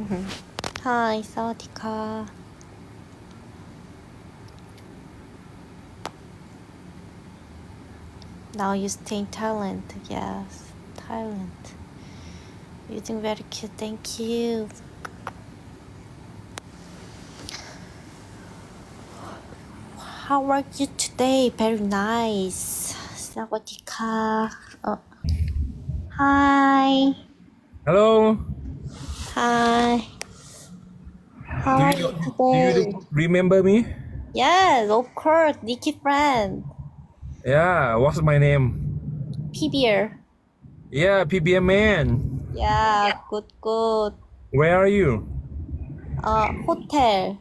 Mm-hmm. Hi, Sawadika. Now you stay in Thailand. Yes, Thailand. You think very cute. Thank you. How are you today? Very nice. Sawadika. Oh. Hi. Hello. Hi How Do are you, you do you today remember me? Yes of course Nikki friend Yeah. What's my name? PBR Yeah, PBM man. Yeah good good Where are you? 어 호텔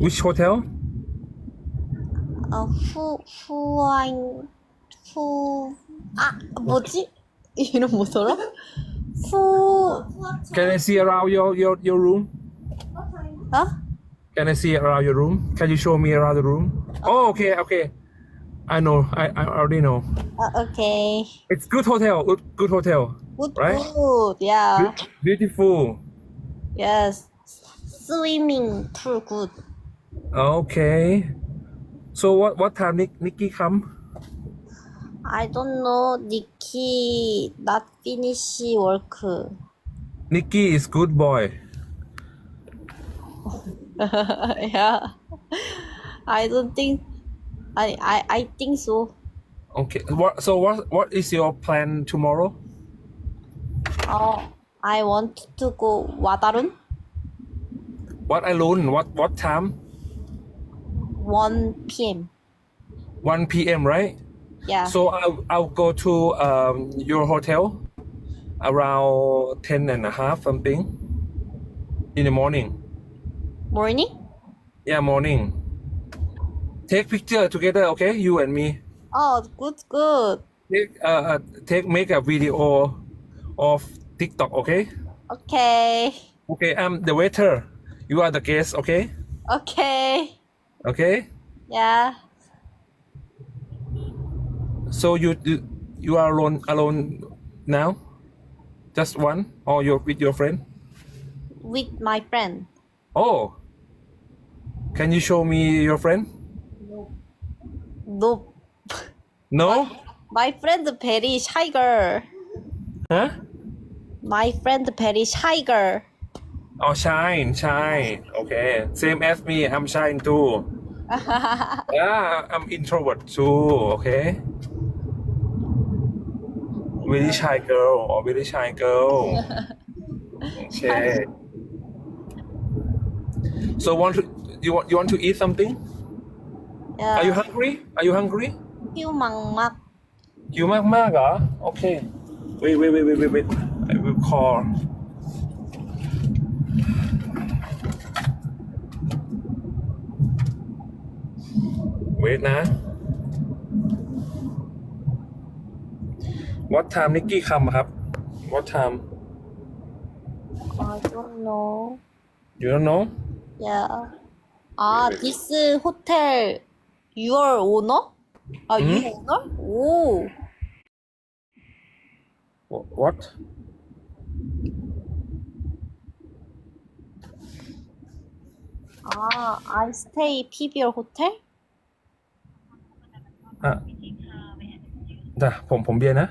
Which hotel? 어 후, 후안 후, 아, 뭐지? 이름 뭐더라? full. Can I see around your, your, your room? Huh? Can I see around your room? Can you show me around the room? Oh, okay, okay. I know. I, I already know. Uh, okay. It's good hotel. Good, good hotel. Good right? food. Yeah. Be- beautiful. Yes. Swimming pool good. Okay. So what what time Nick, Nikki come? I don't know. Nikki not finish work. Nikki is good boy. yeah. I don't think. I I I think so. Okay. What so what what is your plan tomorrow? Oh, I want to go Wadarun. What alone? What what time? 1 p.m. 1 p.m. right? Yeah. So I'll I'll go to um your hotel around 10 and a half something in the morning. morning? Yeah, morning. Take picture together, okay? You and me. Oh, good, good. Take uh uh, take make a video of TikTok, okay? Okay. Okay, I'm the waiter. You are the guest, okay? Okay. Okay? Yeah. So you you, you are alone alone now? Just one or you're with your friend? With my friend. Oh. Can you show me your friend? No. No? No. My friend very shy girl. Huh? My friend shy girl. Oh, shine, shine. Okay. Same as me. I'm shine too. Yeah, I'm introvert too. Okay. Very shy girl or very shy girl. Okay. So want to you want you want to eat something? yeah. Are you hungry? Are you hungry? หิวมังมัก หิวมากมากๆเหรอ โอเค wait wait wait wait wait wait I will call wait นะ what time นิกกี้คำครับ what time I don't know. you don't know Yeah. 아, this hotel your owner? 아, you owner? 오. what 아, I stay PBR hotel? อ่ะจ้ะผมผมเบียร์นะ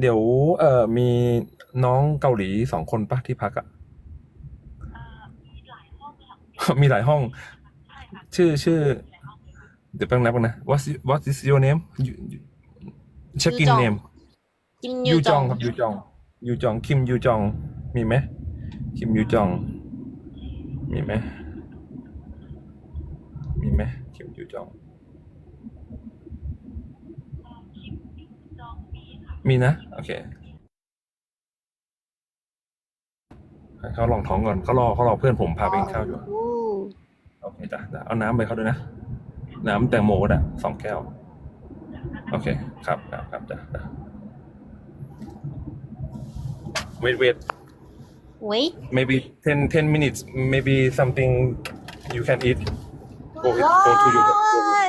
เดี๋ยวเอ่อมีน้องเกาหลีสองคนปะที่พักอะมีหลายห้องชื่อชื่อเดี๋ยวแป๊บนึงนะ what what is your name check in ยูจอง name กิมยูยูจจอองงครับยูจองยูจองคิมยูจอง มีไหมคิมยูจอง มีไหมมีไหมคิมยูจอง มีนะ โอเคให้เขาลองท้องก่อนเขารอเขารอเพื่อนผมพาไปกินข้าวอยู่ 오. โอเคจ้ะจ้ะเอาน้ำไปเขาด้วยนะ น้ำแตงโมก็ได้สองแก้ว โอเค ครับครับครับจ้ะจ้ะ wait wait Wait. maybe 10, 10 minutes maybe something you can eat go, go to your 와,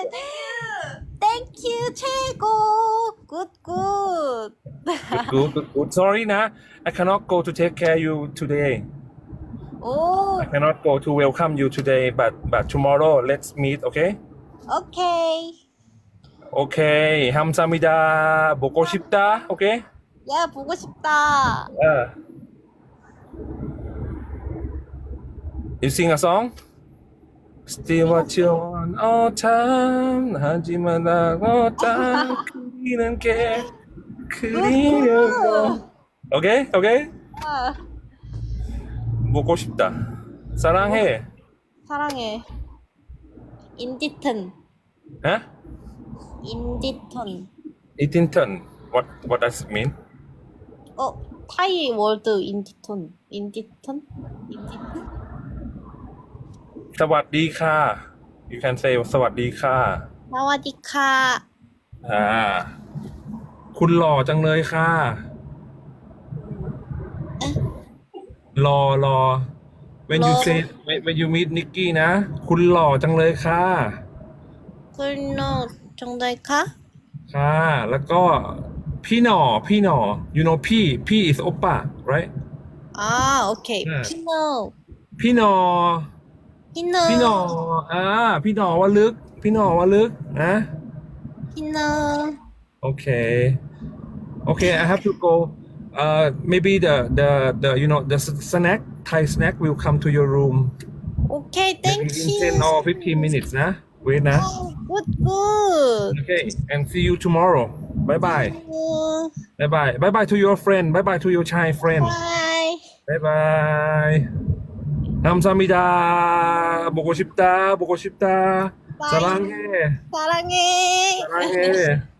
Thank you, 최고. Good, good. good good good sorry นะ I cannot go to take care you today 오, I cannot go to welcome you today but but tomorrow let's meet okay 오케이. okay 감사합니다 보고 싶다 okay 야, 보고 싶다. uh. you sing a song Still what you want all time 하지만 나 어떤 그리는 게 그리려고 오케이 오케이 아, 보고 싶다 사랑해 사랑해. 인디튼. 에? 인디턴. 이틴턴 what what does it mean 어, 타이 월드 인디턴. 인디턴? 인디턴? สวัสดีค่ะ you can say สวัสดีค่ะ สวัสดีค่ะ อ่า คุณหล่อจังเลยค่ะ เอ๊ะ รอรอ when you รอ say when when you meet Nikki นะ คุณหล่อจังเลยค่ะ คุณโนอจังได้คะค่ะ แล้วก็พี่หน่อ พี่หน่อ you know พี่ พี่ is oppa right อ๋อโอเคพี่หนอพี่หนอ พี่โนพี่หนออ่า พี่หนอว่าลึก พี่หนอว่าลึกนะ ah, Pino. Okay. Okay, I have to go. Uh, maybe the the the you know the snack Thai snack will come to your room. Okay, thank maybe in ten or fifteen minutes, nah. Wait, nah. Oh, good, good. Okay, and see you tomorrow. Bye bye. Bye bye. Bye bye to your friend. Bye bye to your Thai friend. Bye. Bye bye. 감사합니다. 보고 싶다. 보고 싶다. 사랑해. 사랑해. 사랑해.